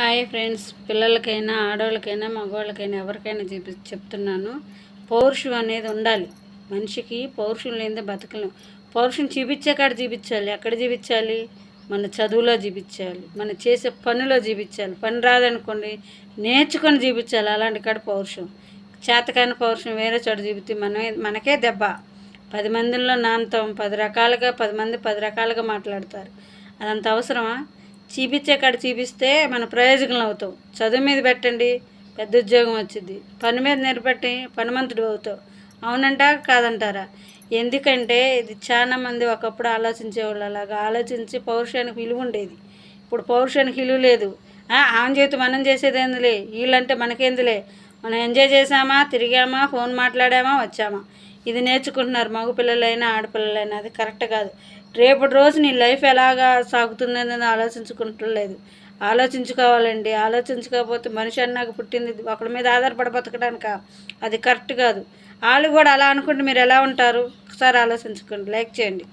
Hi friends. పిల్లలకైనా ఆడవాళ్ళకైనా మగవాళ్ళకైనా ఎవరికైనా చెప్పి చెప్తున్నాను. పౌరుషం అనేది ఉండాలి. మనిషికి పౌరుషం లేనిదే బతకలేం. పౌరుషం చూపించే కాడ చూపించాలి. ఎక్కడ చూపించాలి? మన చదువులో చూపించాలి. మన చేసే పనిలో చూపించాలి. పని రాదనుకోండి నేర్చుకొని చూపించాలి. అలాంటి కాడ పౌరుషం. చేతకాని పౌరుషం వేరే చోట చూపితే మనమే మనకే దెబ్బ. పది మందిలో నాంతం పది రకాలుగా పది మంది పది రకాలుగా మాట్లాడతారు. అదంత అవసరమా? చూపించే కాడ చూపిస్తే మన ప్రయోజకులు అవుతాం. చదువు మీద పెట్టండి పెద్ద ఉద్యోగం వచ్చింది పని మీద నిలబెట్టి పనిమంతుడు అవుతావు. అవునంటా కాదంటారా? ఎందుకంటే ఇది చాలా మంది ఒకప్పుడు ఆలోచించేవాళ్ళు అలాగా. ఆలోచించి పౌరుషానికి విలువ ఉండేది. ఇప్పుడు పౌరుషానికి విలువ లేదు. ఆమె చేతి మనం చేసేది ఏందిలే? వీళ్ళంటే మనకేందిలే? మనం ఎంజాయ్ చేసామా తిరిగామా ఫోన్ మాట్లాడామా వచ్చామా? ఇది నేర్చుకుంటున్నారు మగపిల్లలైనా ఆడపిల్లలైనా. అది కరెక్ట్ కాదు. రేపటి రోజు నీ లైఫ్ ఎలాగా సాగుతుందనేది ఆలోచించుకుంటలేదు ఆలోచించుకోవాలండి. ఆలోచించుకోకపోతే మనిషి అన్నాక పుట్టింది. ఒకరి మీద ఆధారపడి బతకడానిక అది కరెక్ట్ కాదు. వాళ్ళు కూడా అలా అనుకుంటే మీరు ఎలా ఉంటారు? ఒకసారి ఆలోచించుకోండి. లైక్ చేయండి.